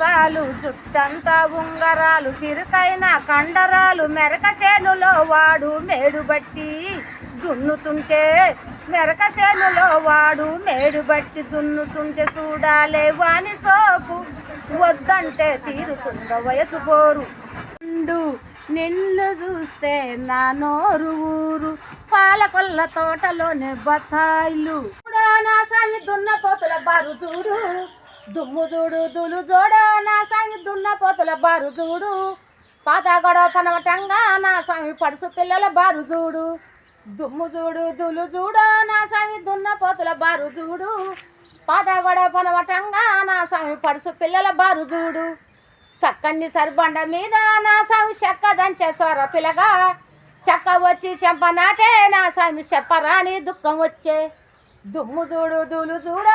మీసాలు జుట్టంతా ఉంగరాలు పిరుకైన కండరాలు మెరకసేనులో వాడు మేడుబట్టి దున్నుతుంటే మెరకసేనులో వాడు మేడుబట్టి దున్నుతుంటే చూడాలే వాని సోకు వద్దంటే తీరుతుంద వయసు పోరు. ఉండు నిన్ను చూస్తే నా నోరు ఊరు. పాలకొల్ల తోటలోనే బత్తాయిలు. నా సాయి దున్న పోతుల బారు చూడు. దుమ్ము చూడు దులు చూడు నా సామి దున్న పోతుల బారు చూడు. పాత గొడవ పనవటంగా నా సామి పడుసు పిల్లల బారు చూడు. దుమ్ము చూడు దులు చూడు నా సామి దున్న పోతుల బారు చూడు. పాత గొడవ పనవటంగా నా సామి పడుసు పిల్లల బారు చూడు. సక్కని సరిబండ మీద నా సామి చెక్క దంచే సొర పిల్లగా చెక్క వచ్చి చెంప నాటే నా సామి చెప్పరాని దుఃఖం వచ్చే. దుమ్ము చూడు దులు చూడు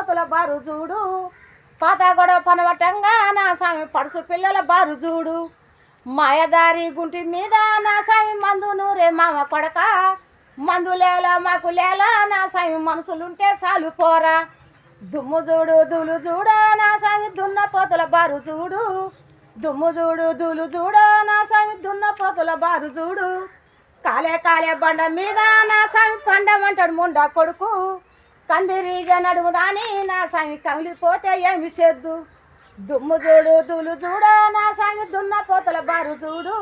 కోతుల పోతుల బారు చూడు పాత గొడవ పనవటంగా నా సామి పడుసు పిల్లల బారు చూడు మాయదారి గుంటి మీద నా సామి మందు నూరే మామ కొడక మందు లేలా మాకు లేలా నా సామి మనసులుంటే చాలు పోరా. దుమ్ము చూడు దులు చూడు నా సామి దున్న పోతుల బారు చూడు దుమ్ము చూడు దులు చూడు నా సామి దున్న పోతుల బారు చూడు కాలే కాలే బండ మీద నా సామి పండమంటాడు ముండా కొడుకు. కందిరిగా నడుముదాని నా సామి కమిలిపోతే ఏమి చేద్దు? దుమ్ము చూడు దులు చూడు నా సామి దున్న పోతల బారు చూడు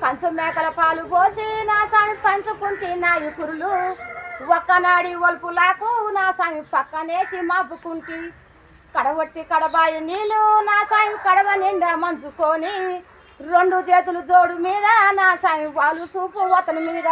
కంచు మేకల పాలు పోసి నా సామి పంచుకుంటే నాయకురులు ఒక్కనాడి ఒల్పులాకు నా సామి పక్కనేసి మాపుకుంటి. కడవట్టి కడబాయి నీళ్ళు నా సామి కడవ నిండా మంచుకొని రెండు చేతులు జోడు మీద నా సామి వాళ్ళు సూపు అతని మీద.